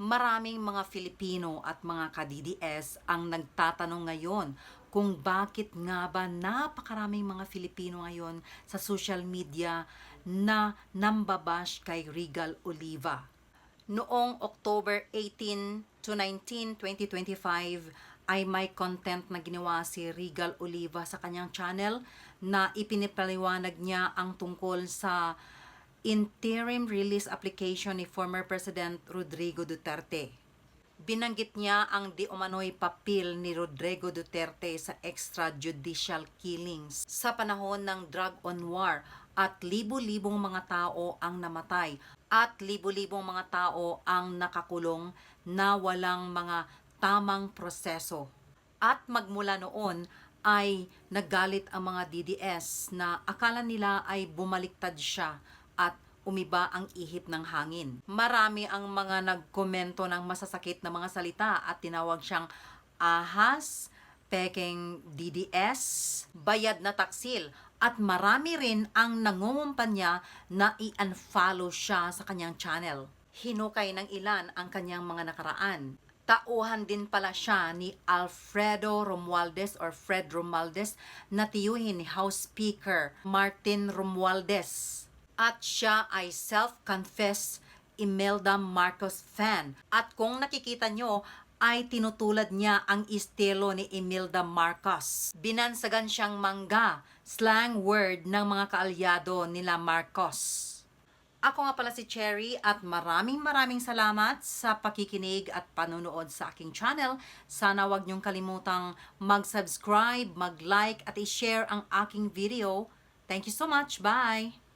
Maraming mga Filipino at mga ka-DDS ang nagtatanong ngayon kung bakit nga ba napakaraming mga Filipino ngayon sa social media na nambabash kay Regal Oliva. Noong October 18 to 19, 2025, ay may content na ginawa si Regal Oliva sa kanyang channel na ipinipaliwanag niya ang tungkol sa interim release application ni former President Rodrigo Duterte. Binanggit niya ang di umano'y papel ni Rodrigo Duterte sa extrajudicial killings sa panahon ng drug on war at libo-libong mga tao ang namatay at libo-libong mga tao ang nakakulong na walang mga tamang proseso. At magmula noon ay naggalit ang mga DDS na akala nila ay bumaliktad siya at umiba ang ihip ng hangin. Marami ang mga nagkomento ng masasakit na mga salita at tinawag siyang ahas, peking DDS, bayad na taksil at marami rin ang nangungumpanya na i-unfollow siya sa kanyang channel. Hinukay ng ilan ang kanyang mga nakaraan. Tauhan din pala siya ni Alfredo Romualdez or Fred Romualdez na tiyuhin ni House Speaker Martin Romualdez. At siya ay self-confessed Imelda Marcos fan. At kung nakikita nyo, ay tinutulad niya ang estilo ni Imelda Marcos. Binansagan siyang mangga, slang word ng mga kaalyado nila Marcos. Ako nga pala si Cherry at maraming maraming salamat sa pakikinig at panonood sa aking channel. Sana wag niyong kalimutang mag-subscribe, mag-like at i-share ang aking video. Thank you so much. Bye!